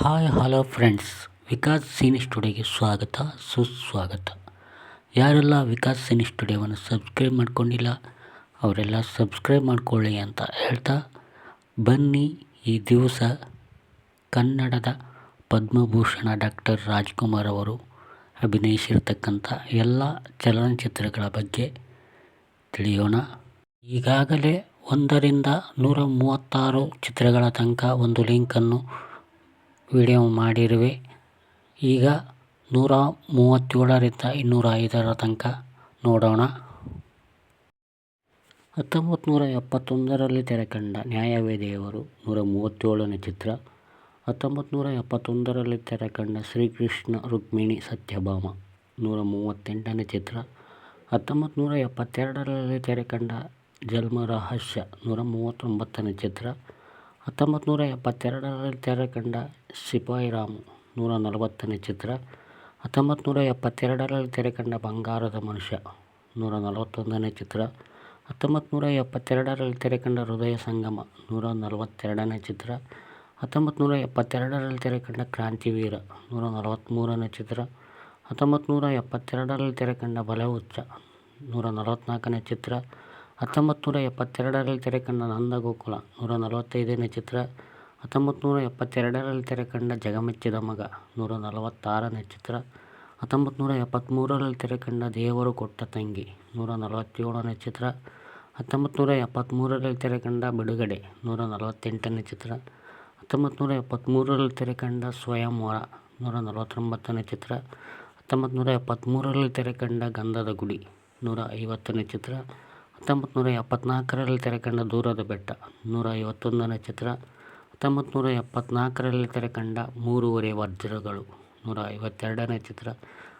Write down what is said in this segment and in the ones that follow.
Hi, hello friends. Vikas cine ಸ್ಟುಡಿಯೋಗೆ ಸ್ವಾಗತ, ಸುಸ್ವಾಗತ. ಯಾರೆಲ್ಲ ವಿಕಾಸ್ ಸಿನಿ ಸ್ಟುಡಿಯೋವನ್ನು ಸಬ್ಸ್ಕ್ರೈಬ್ ಮಾಡ್ಕೊಂಡಿಲ್ಲ, ಅವರೆಲ್ಲ ಸಬ್ಸ್ಕ್ರೈಬ್ ಮಾಡ್ಕೊಳ್ಳಿ ಅಂತ ಹೇಳ್ತಾ ಬನ್ನಿ ಈ ದಿವಸ ಕನ್ನಡದ ಪದ್ಮಭೂಷಣ ಡಾಕ್ಟರ್ ರಾಜ್ಕುಮಾರ್ ಅವರು ಅಭಿನಯಿಸಿರ್ತಕ್ಕಂಥ ಎಲ್ಲ ಚಲನಚಿತ್ರಗಳ ಬಗ್ಗೆ ತಿಳಿಯೋಣ. ಈಗಾಗಲೇ ಒಂದರಿಂದ ನೂರ ಮೂವತ್ತಾರು ಚಿತ್ರಗಳ ತನಕ ಒಂದು ಲಿಂಕನ್ನು ವಿಡಿಯೋ ಮಾಡಿರುವೆ. ಈಗ ನೂರ ಮೂವತ್ತೇಳರಿಂದ ಇನ್ನೂರ ಐದರ ತನಕ ನೋಡೋಣ. ಹತ್ತೊಂಬತ್ತು ನೂರ ಎಪ್ಪತ್ತೊಂದರಲ್ಲಿ ತೆರೆಕಂಡ ನ್ಯಾಯವೇದೆಯವರು ನೂರ ಮೂವತ್ತೇಳನೇ ಚಿತ್ರ. ಹತ್ತೊಂಬತ್ತು ನೂರ ಎಪ್ಪತ್ತೊಂದರಲ್ಲಿ ತೆರೆಕಂಡ ಶ್ರೀಕೃಷ್ಣ ರುಕ್ಮಿಣಿ ಸತ್ಯಭಾಮ, ನೂರ ಮೂವತ್ತೆಂಟನೇ ಚಿತ್ರ. ಹತ್ತೊಂಬತ್ತು ನೂರ ಎಪ್ಪತ್ತೆರಡರಲ್ಲಿ ತೆರೆಕಂಡ ಜನ್ಮ ರಹಸ್ಯ, ನೂರ ಮೂವತ್ತೊಂಬತ್ತನೇ ಚಿತ್ರ. ಹತ್ತೊಂಬತ್ತು ನೂರ ಎಪ್ಪತ್ತೆರಡರಲ್ಲಿ ತೆರೆಕಂಡ ಸಿಪಾಯಿರಾಮು ನೂರ ನಲವತ್ತನೇ ಚಿತ್ರ. ಹತ್ತೊಂಬತ್ತು ನೂರ ಎಪ್ಪತ್ತೆರಡರಲ್ಲಿ ತೆರೆಕಂಡ ಬಂಗಾರದ ಮನುಷ್ಯ ನೂರ ನಲವತ್ತೊಂದನೇ ಚಿತ್ರ. ಹತ್ತೊಂಬತ್ತು ನೂರ ಎಪ್ಪತ್ತೆರಡರಲ್ಲಿ ತೆರೆಕಂಡ ಹೃದಯ ಸಂಗಮ ನೂರ ನಲವತ್ತೆರಡನೇ ಚಿತ್ರ. ಹತ್ತೊಂಬತ್ತು ನೂರ ಎಪ್ಪತ್ತೆರಡರಲ್ಲಿ ತೆರೆಕಂಡ ಕ್ರಾಂತಿವೀರ ನೂರ ನಲವತ್ತ್ಮೂರನೇ ಚಿತ್ರ. ಹತ್ತೊಂಬತ್ತು ನೂರ ಎಪ್ಪತ್ತೆರಡರಲ್ಲಿ ತೆರೆಕಂಡ ಬಲಹುಚ್ಚ ನೂರ ನಲವತ್ತ್ನಾಲ್ಕನೇ ಚಿತ್ರ. ಹತ್ತೊಂಬತ್ತು ನೂರ ಎಪ್ಪತ್ತೆರಡರಲ್ಲಿ ತೆರೆಕಂಡ ನಂದಗೋಕುಲ ನೂರ ನಲವತ್ತೈದನೇ ಚಿತ್ರ. ಹತ್ತೊಂಬತ್ತು ನೂರ ಎಪ್ಪತ್ತೆರಡರಲ್ಲಿ ತೆರೆಕಂಡ ಜಗಮೆಚ್ಚಿದ ಮಗ ನೂರ ನಲವತ್ತಾರನೇ ಚಿತ್ರ. ಹತ್ತೊಂಬತ್ತು ನೂರ ಎಪ್ಪತ್ತ್ಮೂರರಲ್ಲಿ ತೆರೆಕಂಡ ದೇವರು ಕೊಟ್ಟ ತಂಗಿ ನೂರ ನಲವತ್ತೇಳನೇ ಚಿತ್ರ. ಹತ್ತೊಂಬತ್ತು ನೂರ ಎಪ್ಪತ್ತ್ಮೂರರಲ್ಲಿ ತೆರೆಕಂಡ ಬಿಡುಗಡೆ ನೂರ ನಲವತ್ತೆಂಟನೇ ಚಿತ್ರ. ಹತ್ತೊಂಬತ್ತು ನೂರ ಎಪ್ಪತ್ತ್ಮೂರರಲ್ಲಿ ತೆರೆಕಂಡ ಸ್ವಯಂವರ ನೂರ ನಲವತ್ತೊಂಬತ್ತನೇ ಚಿತ್ರ. ಹತ್ತೊಂಬತ್ತು ನೂರ ಎಪ್ಪತ್ತ್ಮೂರರಲ್ಲಿ ತೆರೆಕಂಡ ಗಂಧದ ಗುಡಿ ನೂರ ಐವತ್ತನೇ ಚಿತ್ರ. ಹತ್ತೊಂಬತ್ತು ನೂರ ಎಪ್ಪತ್ತ್ನಾಲ್ಕರಲ್ಲಿ ತೆರೆಕಂಡ ದೂರದ ಬೆಟ್ಟ ನೂರ ಐವತ್ತೊಂದನೇ ಚಿತ್ರ ಹತ್ತೊಂಬತ್ತು ನೂರ ಎಪ್ಪತ್ತ್ನಾಲ್ಕರಲ್ಲಿ ತೆರೆಕಂಡ ಮೂರುವರೆ ವಜ್ರಗಳು ನೂರ ಐವತ್ತೆರಡನೇ ಚಿತ್ರ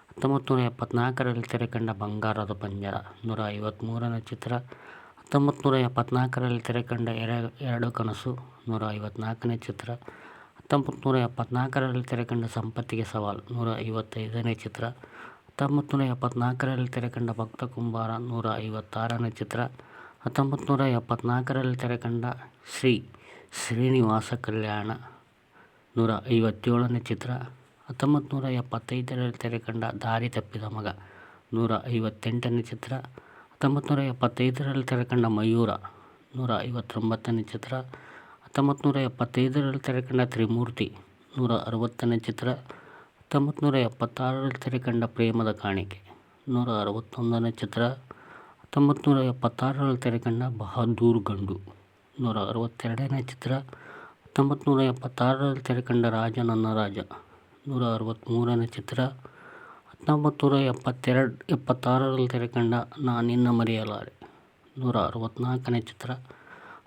ಹತ್ತೊಂಬತ್ತು ನೂರ ಎಪ್ಪತ್ತ್ನಾಲ್ಕರಲ್ಲಿ ತೆರೆಕಂಡ ಬಂಗಾರದ ಪಂಜರ ನೂರ ಐವತ್ತ್ಮೂರನೇ ಚಿತ್ರ ಹತ್ತೊಂಬತ್ತು ನೂರ ಎಪ್ಪತ್ತ್ನಾಲ್ಕರಲ್ಲಿ ತೆರೆಕಂಡ ಎರೆ, ಎರಡು ಕನಸು ನೂರ ಐವತ್ನಾಲ್ಕನೇ ಚಿತ್ರ ಹತ್ತೊಂಬತ್ತು ನೂರ ಎಪ್ಪತ್ತ್ನಾಲ್ಕರಲ್ಲಿ ತೆರೆಕಂಡ ಸಂಪತ್ತಿಗೆ ಸವಾಲು ನೂರ ಐವತ್ತೈದನೇ ಚಿತ್ರ ಹತ್ತೊಂಬತ್ತು ನೂರ ಎಪ್ಪತ್ತ್ನಾಲ್ಕರಲ್ಲಿ ತೆರೆಕಂಡ ಭಕ್ತ ಕುಂಬಾರ ನೂರ ಐವತ್ತಾರನೇ ಚಿತ್ರ. ಹತ್ತೊಂಬತ್ತು ನೂರ ಎಪ್ಪತ್ತ್ನಾಲ್ಕರಲ್ಲಿ ತೆರೆಕಂಡ ಶ್ರೀ ಶ್ರೀನಿವಾಸ ಕಲ್ಯಾಣ ನೂರ ಐವತ್ತೇಳನೇ ಚಿತ್ರ. ಹತ್ತೊಂಬತ್ತು ನೂರ ಎಪ್ಪತ್ತೈದರಲ್ಲಿ ತೆರೆಕಂಡ ದಾರಿ ತಪ್ಪಿದ ಮಗ ನೂರ ಐವತ್ತೆಂಟನೇ ಚಿತ್ರ. ಹತ್ತೊಂಬತ್ತು ನೂರ ಎಪ್ಪತ್ತೈದರಲ್ಲಿ ತೆರೆಕಂಡ ಮಯೂರ ನೂರ ಐವತ್ತೊಂಬತ್ತನೇ ಚಿತ್ರ. ಹತ್ತೊಂಬತ್ತು ನೂರ ಎಪ್ಪತ್ತೈದರಲ್ಲಿ ತೆರೆಕಂಡ ತ್ರಿಮೂರ್ತಿ ನೂರ ಅರವತ್ತನೇ ಚಿತ್ರ. ಹತ್ತೊಂಬತ್ತು ನೂರ ಎಪ್ಪತ್ತಾರರಲ್ಲಿ ತೆರೆಕಂಡ ಪ್ರೇಮದ ಕಾಣಿಕೆ. ನೂರ ಅರವತ್ತೊಂದನೇ ಚಿತ್ರ. ಹತ್ತೊಂಬತ್ತು ನೂರ ಎಪ್ಪತ್ತಾರರಲ್ಲಿ ತೆರೆಕಂಡ ಬಹದ್ದೂರ್ ಗಂಡು. ನೂರ ಅರವತ್ತೆರಡನೇ ಚಿತ್ರ. ಹತ್ತೊಂಬತ್ತು ನೂರ ಎಪ್ಪತ್ತಾರರಲ್ಲಿ ತೆರೆಕಂಡ ರಾಜ ನನ್ನ ರಾಜ. ನೂರ ಅರವತ್ತ್ಮೂರನೇ ಚಿತ್ರ. ಹತ್ತೊಂಬತ್ತು ನೂರ ಎಪ್ಪತ್ತೆರಡು ಎಪ್ಪತ್ತಾರರಲ್ಲಿ ತೆರೆಕಂಡ ನಾನಿನ್ನ ಮರೆಯಲಾರೆ. ನೂರ ಅರವತ್ತ್ನಾಲ್ಕನೇ ಚಿತ್ರ.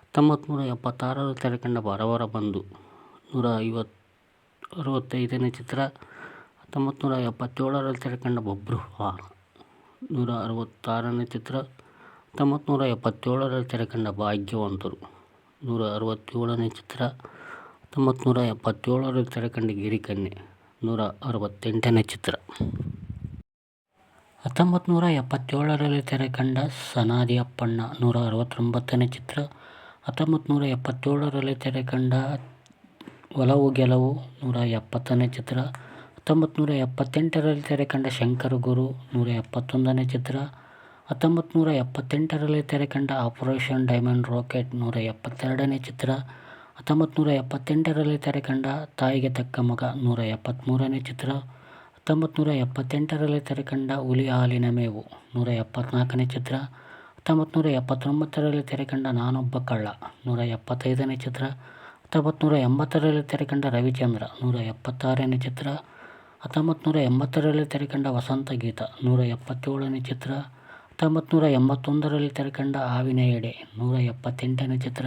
ಹತ್ತೊಂಬತ್ತು ನೂರ ಎಪ್ಪತ್ತಾರರಲ್ಲಿ ತೆರೆಕಂಡ ಬರವರ ಬಂಧು. ನೂರ ಐವತ್ತು ಅರವತ್ತೈದನೇ ಚಿತ್ರ. ಹತ್ತೊಂಬತ್ತು ನೂರ ಎಪ್ಪತ್ತೇಳರಲ್ಲಿ ತೆರೆಕಂಡ ಬಬ್ರುವಾಹನ ನೂರ ಅರವತ್ತಾರನೇ ಚಿತ್ರ. ಹತ್ತೊಂಬತ್ತು ನೂರ ಎಪ್ಪತ್ತೇಳರಲ್ಲಿ ತೆರೆಕಂಡ ಭಾಗ್ಯವಂತರು. ನೂರ ಅರವತ್ತೇಳನೇ ಚಿತ್ರ. ಹತ್ತೊಂಬತ್ತು ನೂರ ಎಪ್ಪತ್ತೇಳರಲ್ಲಿ ತೆರೆಕಂಡ ಗಿರಿಕನ್ಯೆ. ನೂರ ಅರವತ್ತೆಂಟನೇ ಚಿತ್ರ. ಹತ್ತೊಂಬತ್ತು ನೂರ ಎಪ್ಪತ್ತೇಳರಲ್ಲಿ ತೆರೆಕಂಡ ಸನಾದಿಯಪ್ಪಣ್ಣ. ನೂರ ಅರವತ್ತೊಂಬತ್ತನೇ ಚಿತ್ರ. ಹತ್ತೊಂಬತ್ತು ನೂರ ಎಪ್ಪತ್ತೇಳರಲ್ಲಿ ತೆರೆಕಂಡ ಒಲವು ಗೆಲವು. ನೂರ ಎಪ್ಪತ್ತನೇ ಚಿತ್ರ. ಹತ್ತೊಂಬತ್ತು ನೂರ ಎಪ್ಪತ್ತೆಂಟರಲ್ಲಿ ತೆರೆಕಂಡ ಶಂಕರ ಗುರು ನೂರ ಎಪ್ಪತ್ತೊಂದನೇ ಚಿತ್ರ. ಹತ್ತೊಂಬತ್ತು ನೂರ ಎಪ್ಪತ್ತೆಂಟರಲ್ಲಿ ತೆರೆಕಂಡ ಆಪರೇಷನ್ ಡೈಮಂಡ್ ರಾಕೆಟ್ ನೂರ ಎಪ್ಪತ್ತೆರಡನೇ ಚಿತ್ರ. ಹತ್ತೊಂಬತ್ತು ನೂರ ಎಪ್ಪತ್ತೆಂಟರಲ್ಲಿ ತೆರೆಕಂಡ ತಾಯಿಗೆ ತಕ್ಕ ಮಗ ನೂರ ಎಪ್ಪತ್ತ್ಮೂರನೇ ಚಿತ್ರ. ಹತ್ತೊಂಬತ್ತು ನೂರ ಎಪ್ಪತ್ತೆಂಟರಲ್ಲಿ ತೆರೆಕಂಡ ಹುಲಿ ಹಾಲಿನ ಮೇವು ನೂರ ಎಪ್ಪತ್ತ್ನಾಲ್ಕನೇ ಚಿತ್ರ. ಹತ್ತೊಂಬತ್ತು ನೂರ ಎಪ್ಪತ್ತೊಂಬತ್ತರಲ್ಲಿ ತೆರೆಕಂಡ ನಾನೊಬ್ಬ ಕಳ್ಳ ನೂರ ಎಪ್ಪತ್ತೈದನೇ ಚಿತ್ರ. ಹತ್ತೊಂಬತ್ತು ನೂರ ಎಂಬತ್ತರಲ್ಲಿ ತೆರೆಕಂಡ ರವಿಚಂದ್ರ ನೂರ ಎಪ್ಪತ್ತಾರನೇ ಚಿತ್ರ. ಹತ್ತೊಂಬತ್ತು ನೂರ ಎಂಬತ್ತರಲ್ಲಿ ತೆರೆಕಂಡ ವಸಂತ ಗೀತ ನೂರ ಎಪ್ಪತ್ತೇಳನೇ ಚಿತ್ರ ಹತ್ತೊಂಬತ್ತು ನೂರ ಎಂಬತ್ತೊಂದರಲ್ಲಿ ತೆರೆಕಂಡ ಹಾವಿನ ಎಡೆ ನೂರ ಎಪ್ಪತ್ತೆಂಟನೇ ಚಿತ್ರ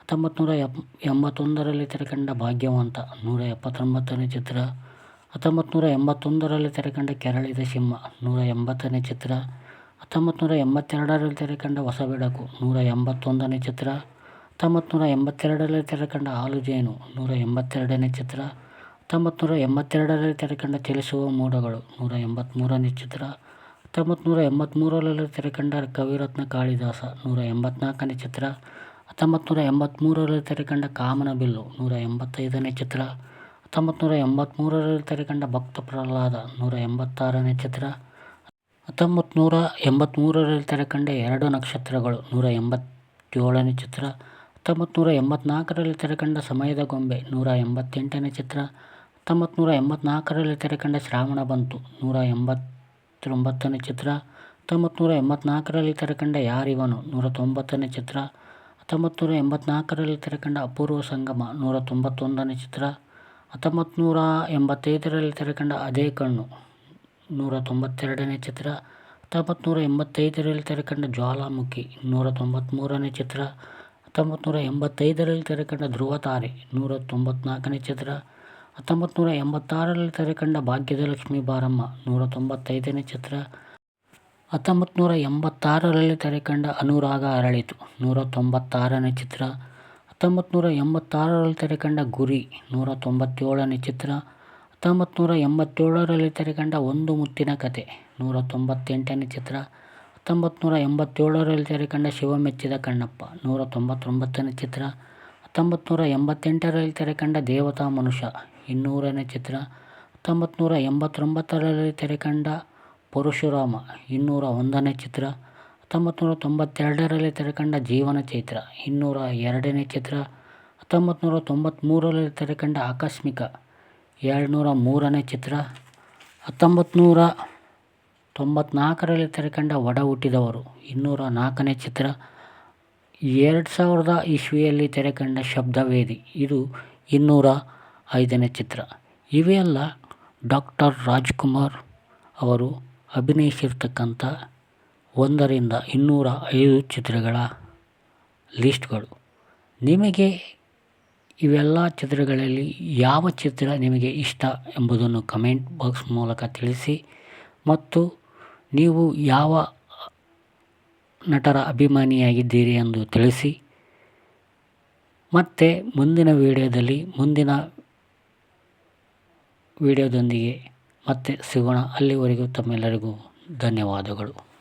ಹತ್ತೊಂಬತ್ತು ನೂರ ಎಪ್ ಎಂಬತ್ತೊಂದರಲ್ಲಿ ತೆರೆಕಂಡ ಭಾಗ್ಯವಂತ ನೂರ ಎಪ್ಪತ್ತೊಂಬತ್ತನೇ ಚಿತ್ರ ಹತ್ತೊಂಬತ್ತು ನೂರ ಎಂಬತ್ತೊಂದರಲ್ಲಿ ತೆರೆಕಂಡ ಕೆರಳಿದ ಸಿಂಹ ನೂರ ಎಂಬತ್ತನೇ ಚಿತ್ರ ಹತ್ತೊಂಬತ್ತು ನೂರ ಎಂಬತ್ತೆರಡರಲ್ಲಿ ತೆರೆಕಂಡ ಹೊಸ ನೂರ ಎಂಬತ್ತೊಂದನೇ ಚಿತ್ರ ಹತ್ತೊಂಬತ್ತು ನೂರ ಎಂಬತ್ತೆರಡರಲ್ಲಿ ತೆರೆಕಂಡ ಹಾಲು ಜೇನು ನೂರ ಎಂಬತ್ತೆರಡನೇ ಚಿತ್ರ ಹತ್ತೊಂಬತ್ತು ನೂರ ಎಂಬತ್ತೆರಡರಲ್ಲಿ ತೆರೆಕಂಡ ಚಲಿಸುವ ಮೋಡಗಳು, ನೂರ ಎಂಬತ್ತ್ಮೂರನೇ ಚಿತ್ರ ಹತ್ತೊಂಬತ್ತು ನೂರ ಎಂಬತ್ತ್ಮೂರರಲ್ಲಿ ತೆರೆಕಂಡ ಕವಿರತ್ನ ಕಾಳಿದಾಸ, ನೂರ ಎಂಬತ್ನಾಲ್ಕನೇ ಚಿತ್ರ ಹತ್ತೊಂಬತ್ತು ನೂರ ಎಂಬತ್ತ್ಮೂರರಲ್ಲಿ ತೆರೆಕಂಡ ಕಾಮನ ಬಿಲ್ಲು, ನೂರ ಎಂಬತ್ತೈದನೇ ಚಿತ್ರ ಹತ್ತೊಂಬತ್ನೂರ ಎಂಬತ್ತ್ಮೂರರಲ್ಲಿ ತೆರೆಕಂಡ ಭಕ್ತ ಪ್ರಹ್ಲಾದ, ನೂರ ಎಂಬತ್ತಾರನೇ ಚಿತ್ರ ಹತ್ತೊಂಬತ್ನೂರ ಎಂಬತ್ತ್ಮೂರರಲ್ಲಿ ತೆರೆಕಂಡ ಎರಡು ನಕ್ಷತ್ರಗಳು, ನೂರ ಎಂಬತ್ತೇಳನೇ ಚಿತ್ರ ಹತ್ತೊಂಬತ್ತು ನೂರ ಎಂಬತ್ತ್ನಾಲ್ಕರಲ್ಲಿ ತೆರೆಕಂಡ ಸಮಯದ ಗೊಂಬೆ, ನೂರ ಎಂಬತ್ತೆಂಟನೇ ಚಿತ್ರ ಹತ್ತೊಂಬತ್ತು ನೂರ ಎಂಬತ್ತ್ನಾಲ್ಕರಲ್ಲಿ ತೆರೆಕಂಡ ಶ್ರಾವಣ ಬಂತು. ನೂರ ಎಂಬತ್ತೊಂಬತ್ತನೇ ಚಿತ್ರ ಹತ್ತೊಂಬತ್ತು ಎಂಬತ್ನಾಲ್ಕರಲ್ಲಿ ಎಂಬತ್ತ್ನಾಲ್ಕರಲ್ಲಿ ತೆರೆಕಂಡ ಯಾರಿವನು? ನೂರ ತೊಂಬತ್ತನೇ ಚಿತ್ರ ಹತ್ತೊಂಬತ್ತು ನೂರ ಎಂಬತ್ತ್ನಾಲ್ಕರಲ್ಲಿ ತೆರೆಕಂಡ ಅಪೂರ್ವ ಸಂಗಮ. ನೂರ ತೊಂಬತ್ತೊಂದನೇ ಚಿತ್ರ ಹತ್ತೊಂಬತ್ತು ನೂರ ಎಂಬತ್ತೈದರಲ್ಲಿ ತೆರೆಕಂಡ ಅದೇ ಕಣ್ಣು. ನೂರ ತೊಂಬತ್ತೆರಡನೇ ಚಿತ್ರ ಹತ್ತೊಂಬತ್ತು ನೂರ ಎಂಬತ್ತೈದರಲ್ಲಿ ತೆರೆಕಂಡ ಜ್ವಾಲಾಮುಖಿ. ನೂರ ತೊಂಬತ್ತ್ಮೂರನೇ ಚಿತ್ರ ಹತ್ತೊಂಬತ್ತು ನೂರ ಎಂಬತ್ತೈದರಲ್ಲಿ ತೆರೆಕಂಡ ಧ್ರುವತಾರೆ. ನೂರ ತೊಂಬತ್ನಾಲ್ಕನೇ ಚಿತ್ರ ಹತ್ತೊಂಬತ್ತು ನೂರ ಎಂಬತ್ತಾರರಲ್ಲಿ ತೆರೆಕಂಡ ಭಾಗ್ಯದ ಲಕ್ಷ್ಮಿ ಬಾರಮ್ಮ ನೂರ ತೊಂಬತ್ತೈದನೇ ಚಿತ್ರ ಹತ್ತೊಂಬತ್ತು ನೂರ ಎಂಬತ್ತಾರರಲ್ಲಿ ತೆರೆಕಂಡ ಅನುರಾಗ ಅರಳಿತು ನೂರ ತೊಂಬತ್ತಾರನೇ ಚಿತ್ರ ಹತ್ತೊಂಬತ್ತು ನೂರ ಎಂಬತ್ತಾರರಲ್ಲಿ ತೆರೆಕಂಡ ಗುರಿ ನೂರ ತೊಂಬತ್ತೇಳನೇ ಚಿತ್ರ ಹತ್ತೊಂಬತ್ತು ನೂರ ಎಂಬತ್ತೇಳರಲ್ಲಿ ತೆರೆಕಂಡ ಒಂದು ಮುತ್ತಿನ ಕತೆ ನೂರ ತೊಂಬತ್ತೆಂಟನೇ ಚಿತ್ರ ಹತ್ತೊಂಬತ್ತು ನೂರ ಎಂಬತ್ತೇಳರಲ್ಲಿ ತೆರೆಕಂಡ ಶಿವ ಮೆಚ್ಚಿದ ಕಣ್ಣಪ್ಪ ನೂರ ತೊಂಬತ್ತೊಂಬತ್ತನೇ ಚಿತ್ರ ಹತ್ತೊಂಬತ್ತು ನೂರ ಎಂಬತ್ತೆಂಟರಲ್ಲಿ ತೆರೆಕಂಡ ದೇವತಾ ಮನುಷ್ಯ ಇನ್ನೂರನೇ ಚಿತ್ರ. ಹತ್ತೊಂಬತ್ತು ನೂರ ಎಂಬತ್ತೊಂಬತ್ತರಲ್ಲಿ ತೆರೆಕಂಡ ಪರಶುರಾಮ, ಇನ್ನೂರ ಒಂದನೇ ಚಿತ್ರ. ಹತ್ತೊಂಬತ್ತು ನೂರ ತೊಂಬತ್ತೆರಡರಲ್ಲಿ ತೆರೆಕಂಡ ಜೀವನ ಚೈತ್ರ, ಇನ್ನೂರ ಎರಡನೇ ಚಿತ್ರ. ಹತ್ತೊಂಬತ್ತು ನೂರ ತೊಂಬತ್ತ್ಮೂರರಲ್ಲಿ ತೆರೆಕಂಡ ಆಕಸ್ಮಿಕ ಎರಡುನೂರ ಮೂರನೇ ಚಿತ್ರ. ಹತ್ತೊಂಬತ್ತು ನೂರ ತೊಂಬತ್ನಾಲ್ಕರಲ್ಲಿ ತೆರೆಕಂಡ ಒಡ ಹುಟ್ಟಿದವರು, ಇನ್ನೂರ ನಾಲ್ಕನೇ ಚಿತ್ರ. ಎರಡು ಸಾವಿರದ ಇಸ್ವಿಯಲ್ಲಿ ತೆರೆಕಂಡ ಶಬ್ದವೇದಿ, ಇದು ಇನ್ನೂರ ಐದನೇ ಚಿತ್ರ. ಇವೆಲ್ಲ ಡಾಕ್ಟರ್ ರಾಜ್ಕುಮಾರ್ ಅವರು ಅಭಿನಯಿಸಿರ್ತಕ್ಕಂಥ ಒಂದರಿಂದ ಇನ್ನೂರ ಐದು ಚಿತ್ರಗಳ ಲಿಸ್ಟ್ಗಳು. ನಿಮಗೆ ಇವೆಲ್ಲ ಚಿತ್ರಗಳಲ್ಲಿ ಯಾವ ಚಿತ್ರ ನಿಮಗೆ ಇಷ್ಟ ಎಂಬುದನ್ನು ಕಮೆಂಟ್ ಬಾಕ್ಸ್ ಮೂಲಕ ತಿಳಿಸಿ ಮತ್ತು ನೀವು ಯಾವ ನಟರ ಅಭಿಮಾನಿಯಾಗಿದ್ದೀರಿ ಎಂದು ತಿಳಿಸಿ. ಮತ್ತು ಮುಂದಿನ ವಿಡಿಯೋದಲ್ಲಿ ಮುಂದಿನ ವಿಡಿಯೋದೊಂದಿಗೆ ಮತ್ತೆ ಸಿಗೋಣ. ಅಲ್ಲಿವರೆಗೂ ತಮ್ಮೆಲ್ಲರಿಗೂ ಧನ್ಯವಾದಗಳು.